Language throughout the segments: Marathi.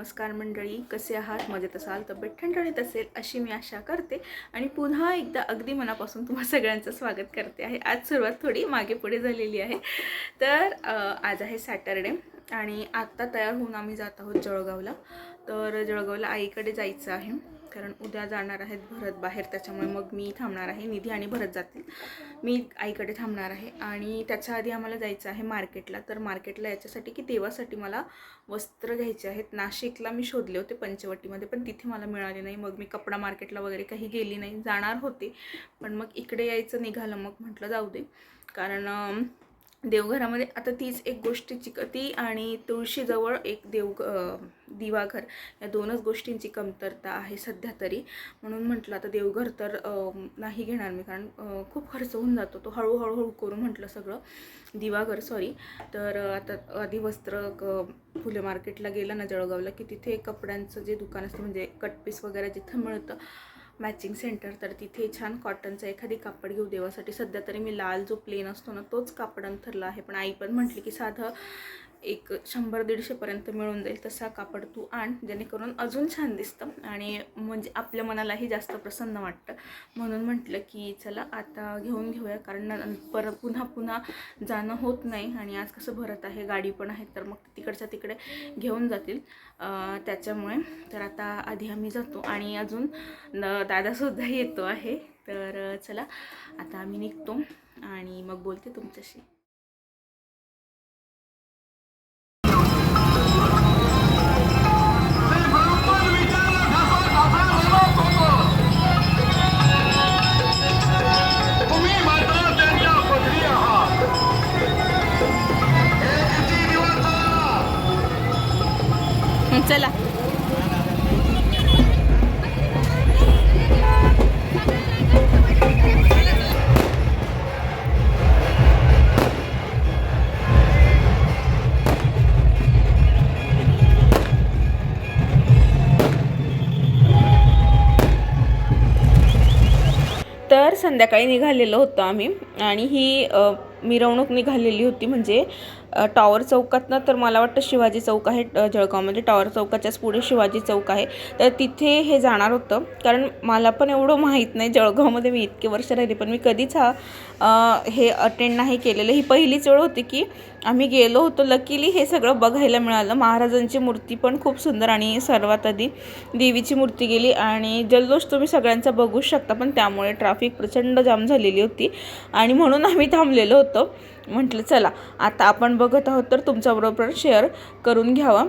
नमस्कार मंडळी कसे आहात? मजेत असाल तब्येत ठणठणीत असेल अशी मी आशा करते. आणि पुन्हा एकदा अगदी मनापासून तुम्हा सगळ्यांचं स्वागत करते आहे. आज सुरुवात थोडी मागे पुढे झालेली आहे. तर आज आहे सॅटरडे आणि आत्ता तयार होऊन आम्ही जात आहोत जळगावला. तर जळगावला आईकडे जायचं आहे. कारण उद्या जाणार आहेत भरत बाहेर त्याच्यामुळे मग मी थांबणार आहे निधी आणि भरत जातील. मी आईकडे थांबणार आहे आणि त्याच्या आधी आम्हाला जायचं आहे मार्केटला. तर मार्केटला याच्यासाठी की देवासाठी मला वस्त्र घ्यायचे आहेत. नाशिकला मी शोधले होते पंचवटीमध्ये पण तिथे मला मिळाले नाही. मग मी कपडा मार्केटला वगैरे काही गेली नाही. जाणार होते पण मग इकडे यायचं निघालं. मग म्हटलं जाऊ दे. कारण देवघरामध्ये आता तीच एक गोष्टीची क- ती आणि तुळशीजवळ एक देव दिवाघर या दोनच गोष्टींची कमतरता आहे सध्या तरी. म्हणून म्हटलं आता देवघर तर नाही घेणार मी कारण खूप खर्च होऊन जातो. तो हळूहळूहळू करून म्हटलं सगळं. दिवाघर सॉरी तर आता आधी वस्त्र फुले मार्केटला गेलं ना जळगावला की तिथे कपड्यांचं जे दुकान असतं म्हणजे कटपीस वगैरे जिथं मिळतं मॅचिंग सेंटर तर तिथे छान कॉटनचं एखादी कापड घेऊ देवासाठी. सध्या तरी मी लाल जो प्लेन असतो ना तोच कापड अंथरला आहे. पण आई पण म्हटली की साधं एक शंभर दीडशेपर्यंत मिळून जाईल तसा कापड तू आण जेणेकरून अजून छान दिसतं आणि म्हणजे आपल्या मनालाही जास्त प्रसन्न वाटतं. म्हणून म्हटलं की चला आता घेऊन घेऊया कारण पर परत पुन्हा पुन्हा जाणं होत नाही आणि आज कसं भरत आहे गाडी पण आहे तर मग तिकडच्या तिकडे घेऊन जातील. त्याच्यामुळे तर आता आधी आम्ही जातो आणि अजून न दादासुद्धा येतो आहे. तर चला आता आम्ही निघतो आणि मग बोलते तुमच्याशी. संध्याकाळी निघालेलो होतो आम्ही. आणि ही मिरवणूक निघालेली होती म्हणजे टॉवर चौकातनं तर मला वाटतं शिवाजी चौक आहे जळगावमध्ये म्हणजे टॉवर चौकाच्याच पुढे शिवाजी चौक आहे. तर तिथे हे जाणार होतं. कारण मला पण एवढं माहीत नाही जळगावमध्ये मी इतके वर्ष राहिले. पण मी कधीच हा हे अटेंड नाही केलेलं. ही पहिलीच वेळ होती की आम्ही गेलो होतो. लकीली हे सगळं बघायला मिळालं. महाराजांची मूर्ती पण खूप सुंदर आणि सर्वात आधी देवीची मूर्ती गेली. आणि जल्लोष तुम्ही सगळ्यांचा बघू शकता. पण त्यामुळे ट्रॅफिक प्रचंड जाम झालेली होती. आणि म्हणून आम्ही थांबलेलो होतो. म्हटलं चला आता आपण बघत आहोत तर तुमच्याबरोबर शेअर करून घ्यावा.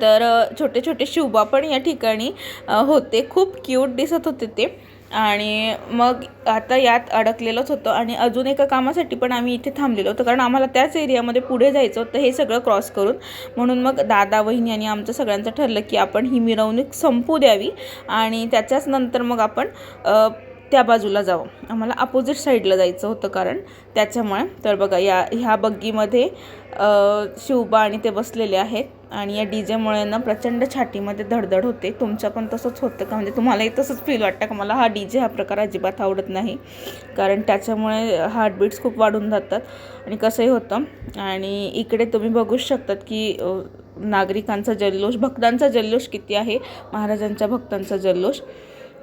तर छोटे छोटे शिवबा पण या ठिकाणी होते. खूप क्यूट दिसत होते ते. आणि मग आता यात अडकलेलंच होतं आणि अजून एका कामासाठी पण आम्ही इथे थांबलेलो होतो. कारण आम्हाला त्याच एरियामध्ये पुढे जायचं होतं हे सगळं क्रॉस करून. म्हणून मग दादा वहिनी आणि आमचं सगळ्यांचं ठरलं की आपण ही मिरवणूक संपू द्यावी. आणि त्याच्याच नंतर मग आपण त्या बाजूला जावं. आम्हाला अपोजिट साईडला जायचं होतं कारण त्याच्यामुळे. तर बघा या ह्या बग्गीमध्ये शिवबा आणि ते बसलेले आहेत. आणि या डी जेमुळे ना प्रचंड छातीमध्ये धडधड होते. तुमचं पण तसंच होतं का? म्हणजे तुम्हालाही तसंच फील वाटतं का? मला हा डी जे हा प्रकार अजिबात आवडत नाही. कारण त्याच्यामुळे हार्टबीट्स खूप वाढून जातात. आणि कसंही होतं. आणि इकडे तुम्ही बघूच शकतात की नागरिकांचा जल्लोष भक्तांचा जल्लोष किती आहे? महाराजांच्या भक्तांचा जल्लोष.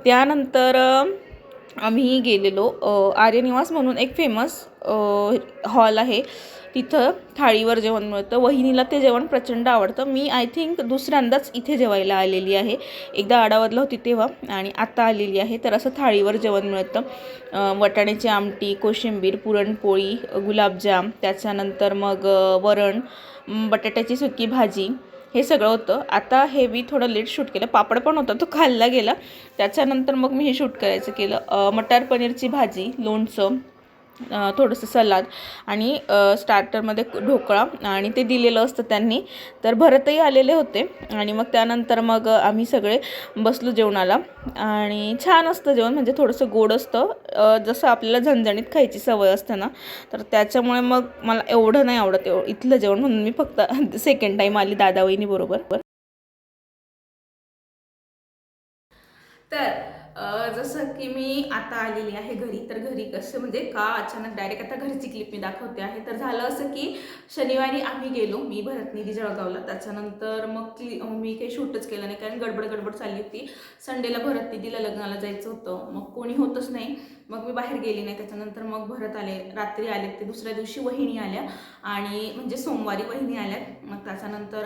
त्यानंतर आम्ही गेलेलो. आर्यनिवास म्हणून एक फेमस हॉल आहे. तिथं थाळीवर जेवण मिळतं. वहिनीला ते जेवण प्रचंड आवडतं. मी आय थिंक दुसऱ्यांदाच इथे जेवायला आलेली आहे. एकदा आडावरला होती तेव्हा आणि आता आलेली आहे. तर असं थाळीवर जेवण मिळतं. वटाण्याची आमटी कोशिंबीर पुरणपोळी गुलाबजाम त्याच्यानंतर मग वरण बटाट्याची सुकी भाजी हे सगळं होतं. आता हे मी थोडं लेट शूट केलं. पापड पण होता तो खाल्ला गेला. त्याच्यानंतर मग मी हे शूट करायचं केलं. मटार पनीरची भाजी लोणचं थोडंसं सलाद आणि स्टार्टरमध्ये ढोकळा आणि ते दिलेलं असतं त्यांनी. तर भरतही आलेले होते आणि मग त्यानंतर मग आम्ही सगळे बसलो जेवणाला आणि छान असतं जेवण म्हणजे थोडंसं गोड असतं. जसं आपल्याला झणझणीत खायची सवय असते ना तर त्याच्यामुळे मग मला एवढं नाही आवडत एव इथलं जेवण. म्हणून मी फक्त सेकंड टाईम आली दादा वहिनी बरोबर. तर जसं की मी आता आलेली आहे घरी तर घरी कसं म्हणजे का अचानक डायरेक्ट आता घरची क्लिप मी दाखवते आहे. तर झालं असं की शनिवारी आम्ही गेलो मी भरतनिधी जळगावला. त्याच्यानंतर मग क्लि मी काही शूटच केलं नाही कारण गडबड गडबड चालली होती. संडेला भरतनिधीला लग्नाला जायचं होतं. मग कोणी होतच नाही. मग मी बाहेर गेली नाही. त्याच्यानंतर मग भरत आले रात्री आले ते दुसऱ्या दिवशी वहिनी आल्या आणि म्हणजे सोमवारी वहिनी आल्यात मग त्याच्यानंतर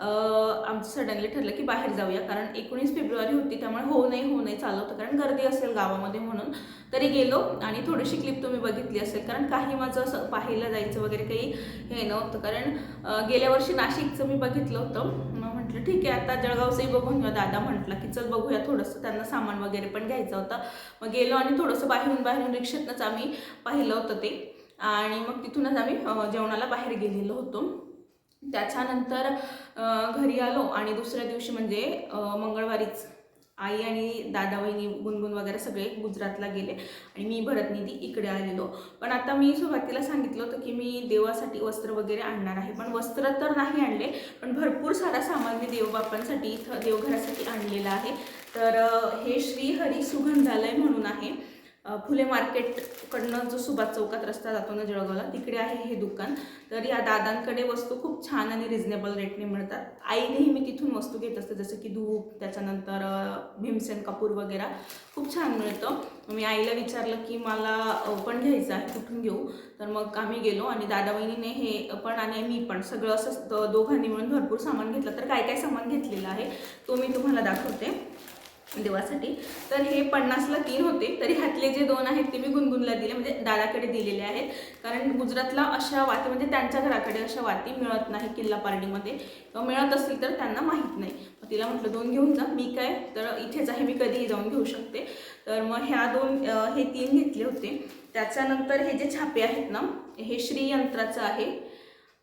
आमचं सडनली ठरलं की बाहेर जाऊया कारण एकोणीस फेब्रुवारी होती त्यामुळे हो नाही हो नाही चालत होतं. कारण गर्दी असेल गावामध्ये म्हणून. तरी गेलो आणि थोडीशी क्लिप तुम्ही बघितली असेल. कारण काही माझं असं पाहायला जायचं वगैरे काही हे नव्हतं. कारण गेल्या वर्षी नाशिकचं मी बघितलं होतं. म्हटलं ठीक आहे आता जळगावचंही बघून घेऊ दादा म्हटलं की चल बघूया थोडंसं. त्यांना सामान वगैरे पण घ्यायचं होतं. मग गेलो आणि थोडंसं बाहेरून बाहेरून रिक्षेतनंच आम्ही पाहिलं होतं ते. आणि मग तिथूनच आम्ही जेवणाला बाहेर गेलेलो होतो. त्याच्यानंतर घरी आलो आणि दुसऱ्या दिवशी म्हणजे मंगळवारीच आई आणि दादा वहिनी गुणगुण वगैरे सगळे गुजरातला गेले आणि मी भरतनिधी इकडे आलेलो. पण आता मी सुरुवातीला सांगितलं होतं की मी देवासाठी वस्त्र वगैरे आणणार आहे. पण वस्त्र तर नाही आणले पण भरपूर सारा सामान मी देवबापांसाठी इथं देवघरासाठी आणलेलं आहे. तर हे श्री हरी सुगंधालय म्हणून आहे. फुले मार्केटकडनं जो सुभाष चौकात रस्ता जातो ना जळगावला तिकडे आहे हे दुकान. तर या दादांकडे वस्तू खूप छान आणि रिझनेबल रेटने मिळतात. आई नेहमी तिथून वस्तू घेत असते जसं की धूप त्याच्यानंतर भीमसेन कपूर वगैरे. खूप छान मिळतं. मी आईला विचारलं की मला पण घ्यायचं आहे कुठून घेऊ? तर मग आम्ही गेलो आणि दादा बहिणीने हे पण आणि मी पण सगळं असं दोघांनी मिळून भरपूर सामान घेतलं. तर काय काय सामान घेतलेलं आहे तो मी तुम्हाला दाखवते. देवासाठी. तर हे पन्नासला तीन होते. तरी ह्यातले जे दोन आहेत ते मी गुणगुणला दिले. म्हणजे दादाकडे दिलेले आहेत. कारण गुजरातला अशा वाती म्हणजे त्यांच्या घराकडे अशा वाती मिळत नाही किल्ला पार्टीमध्ये. किंवा मिळत असतील तर त्यांना माहीत नाही. मग तिला म्हटलं दोन घेऊन जा. मी काय? तर इथेच आहे मी कधीही जाऊन घेऊ शकते. तर मग ह्या दोन हे तीन घेतले होते. त्याच्यानंतर हे जे छापे आहेत ना हे श्रीयंत्राचं आहे.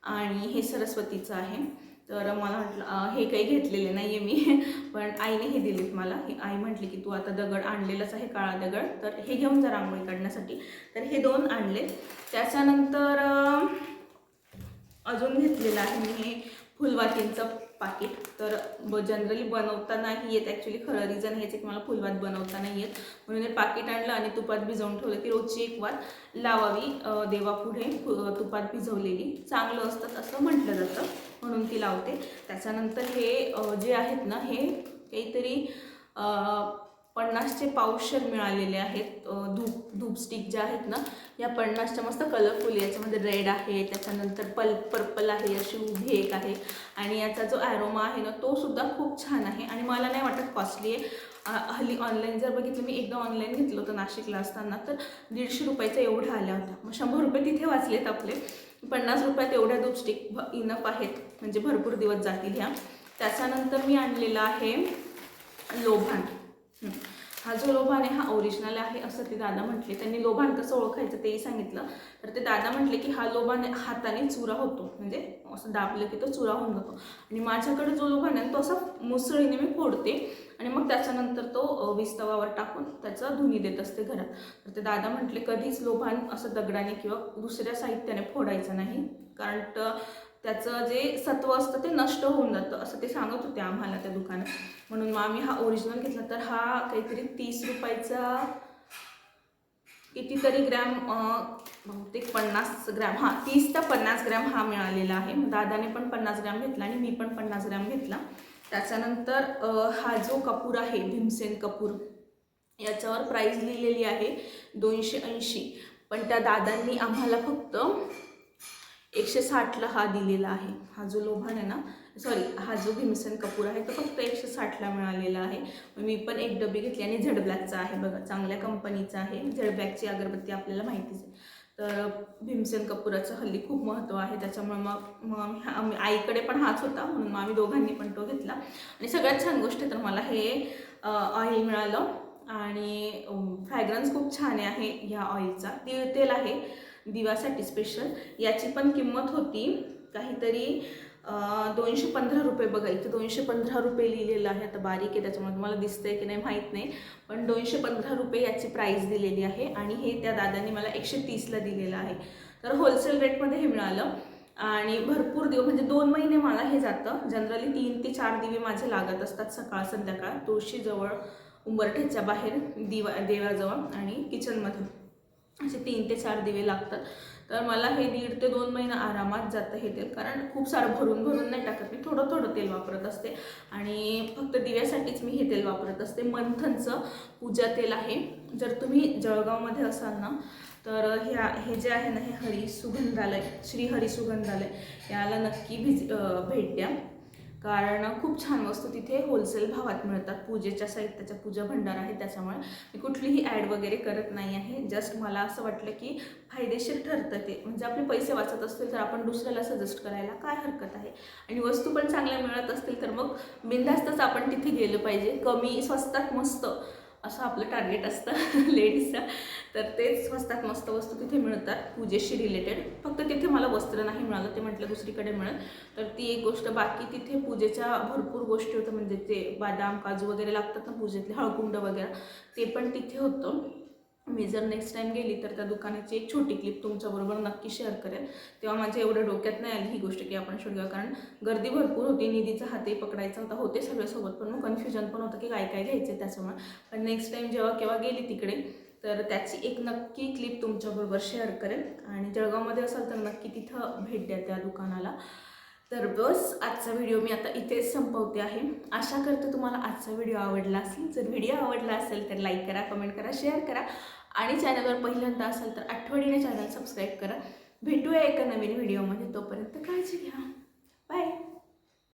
आणि हे सरस्वतीचं आहे. तर मला म्हटलं हे काही घेतलेले नाही आहे मी. पण आईने हे दिलेत मला. आई म्हटली की तू आता दगड आणलेलंच आहे काळा दगड. तर हे घेऊन जा रांगोळी काढण्यासाठी. तर हे दोन आणले. त्याच्यानंतर अजून घेतलेलं आहे मी हे फुलवातींचं पाकिट. तर ब जनरली बनवता नाही येत. ॲक्च्युली खरं रिझन हेच आहे की मला फुलवात बनवता नाही येत. म्हणून हे पाकिट आणलं आणि तुपात भिजवून ठेवलं की रोजची एक वात लावावी देवापुढे तुपात भिजवलेली. चांगलं असतं असं म्हटलं जातं म्हणून ती लावते. त्याच्यानंतर हे जे आहेत ना हे काहीतरी पन्नासचे पाऊशर मिळालेले आहेत. धूप धूप स्टिक ज्या आहेत ना या पन्नासच्या मस्त कलरफुल याच्यामध्ये रेड आहे त्याच्यानंतर पल पर्पल आहे अशी उभी एक आहे. आणि याचा जो ॲरोमा आहे ना तो सुद्धा खूप छान आहे. आणि मला नाही वाटत कॉस्टली आहे. हल्ली ऑनलाईन जर बघितलं मी एकदा ऑनलाईन घेतलं होतं नाशिकला असताना तर दीडशे रुपयाचा एवढा आल्या होता. मग शंभर रुपये तिथे वाचलेत आपले. पन्नास रुपयात एवढ्या धूप स्टिक भ इनफ आहेत. म्हणजे भरपूर दिवस जातील ह्या. त्याच्यानंतर मी आणलेला आहे लोभान. हा जो लोभान आहे हा ओरिजिनल आहे असं ते दादा म्हटले. त्यांनी लोभान कसं ओळखायचं तेही सांगितलं. तर ते दादा म्हटले की हा लोभान हाताने चुरा होतो. म्हणजे असं दाबलं की तो चुरा होऊन जातो. आणि माझ्याकडे जो लोभान आहे तो असा मुसळीने मी फोडते आणि मग त्याच्यानंतर तो विस्तवावर टाकून त्याचं धुनी देत असते घरात. तर ते दादा म्हटले कधीच लोभान असं दगडाने किंवा दुसऱ्या साहित्याने फोडायचं नाही. कारण त्याचं जे सत्व असतं ते नष्ट होऊन जातं असं ते सांगत होते आम्हाला त्या दुकानात. म्हणून मग आम्ही हा ओरिजिनल घेतला. तर हा काहीतरी तीस रुपयाचा कितीतरी ग्रॅम बहुतेक पन्नास ग्रॅम हां तीस ते पन्नास ग्रॅम हा मिळालेला आहे. मग दादाने पण पन्नास ग्रॅम घेतला आणि मी पण पन्नास ग्रॅम घेतला. त्याच्यानंतर हा जो कपूर आहे भीमसेन कपूर याच्यावर प्राईज लिहिलेली आहे दोनशे ऐंशी. पण त्या दादांनी आम्हाला फक्त एकशे साठला हा दिलेला आहे. हा जो लोभान आहे ना सॉरी हा जो भीमसेन कपूर आहे तो फक्त एकशे साठला मिळालेला आहे. मी पण एक डबी घेतली आणि झेड ब्लॅकचा आहे बघा चांगल्या कंपनीचा आहे. झेड ब्लॅकची अगरबत्ती आपल्याला माहितीच आहे. तर भीमसेन कपूराचं हल्ली खूप महत्त्व आहे त्याच्यामुळे मग मग आम्ही आईकडे पण हाच होता म्हणून मग आम्ही दोघांनी पण तो घेतला. आणि सगळ्यात छान गोष्ट तर मला हे ऑइल मिळालं. आणि फ्रॅग्रन्स खूप छान आहे ह्या ऑइलचा तीळ तेल आहे दिवासाठी स्पेशल याची पण किंमत होती काहीतरी दोनशे पंधरा रुपये बघा. इथे दोनशे पंधरा रुपये लिहिलेलं आहे. आता बारीक आहे त्याच्यामुळे तुम्हाला दिसतंय की नाही माहीत नाही. पण दोनशे पंधरा रुपये याची प्राईस दिलेली आहे आणि हे त्या दादांनी मला एकशे तीसला दिलेलं आहे. तर होलसेल रेटमध्ये हे मिळालं. आणि भरपूर दिवस म्हणजे दोन महिने मला हे जातं. जनरली तीन ते चार दिवे माझे लागत असतात सकाळ संध्याकाळ. तुळशीजवळ उंबरठ्याच्या बाहेर दिवा देवाजवळ आणि किचनमध्ये असे तीन ते चार दिवे लागतात. तर मला हे दीड ते दोन महिना आरामात जातं हे तेल. कारण खूप सारं भरून भरून नाही टाकत. मी थोडं थोडं तेल वापरत असते. आणि फक्त दिव्यासाठीच मी हे तेल वापरत असते. मंथनचं पूजा तेल आहे. जर तुम्ही जळगावमध्ये असाल ना तर ह्या हे जे आहे ना हे हरी सुगंधालय श्री हरी सुगंधालय याला नक्की भिज भेट द्या. कारण खूप छान वस्तू तिथे होलसेल भावात मिळतात. पूजेच्या साहित्याचा पूजा भंडार आहे त्याच्यामुळे. मी कुठलीही ॲड वगैरे करत नाही आहे. जस्ट मला असं वाटलं की फायदेशीर ठरतं ते. म्हणजे आपले पैसे वाचत असतील तर आपण दुसऱ्याला सजेस्ट करायला काय हरकत आहे? आणि वस्तू पण चांगल्या मिळत असतील तर मग बिंदास्तच आपण तिथे गेलं पाहिजे. कमी स्वस्तात मस्त. असं आपलं टार्गेट असतं लेडीजचं तर तेच स्वस्तात मस्त वस्तू तिथे मिळतात. पूजेशी रिलेटेड फक्त तिथे मला वस्त्र नाही मिळालं ते म्हटलं दुसरीकडे मिळेल. तर ती एक गोष्ट बाकी तिथे पूजेच्या भरपूर गोष्टी होत्या म्हणजे ते बदाम काजू वगैरे लागतात ना पूजेतले हळकुंड वगैरे ते पण तिथे होतं. मी जर नेक्स्ट टाईम गेली तर त्या दुकानाची एक छोटी क्लिप तुमच्याबरोबर नक्की शेअर करेल तेव्हा माझ्या एवढ्या डोक्यात नाही आली ही गोष्ट की आपण शूट कारण गर्दी भरपूर होती निधीचा हातही पकडायचा होता. होते सगळ्यासोबत पण मग कन्फ्युजन पण होतं की काय काय घ्यायचं त्याच्यामुळे. पण नेक्स्ट टाईम जेव्हा केव्हा गेली तिकडे तर त्याची एक नक्की क्लिप तुमच्याबरोबर शेअर करेल आणि जळगावमध्ये असाल तर नक्की तिथं भेट द्या त्या दुकानाला. तर बस आजचा व्हिडिओ मी आता इथेच संपवते आहे. आशा करते तुम्हाला आजचा व्हिडिओ आवडला असेल. जर व्हिडिओ आवडला असेल तर लाईक करा कमेंट करा शेअर करा. आणि चॅनलवर पहिल्यांदा असेल तर आठवडीने चॅनल सबस्क्राईब करा. भेटूया एका नवीन व्हिडिओमध्ये तोपर्यंत काळजी घ्या.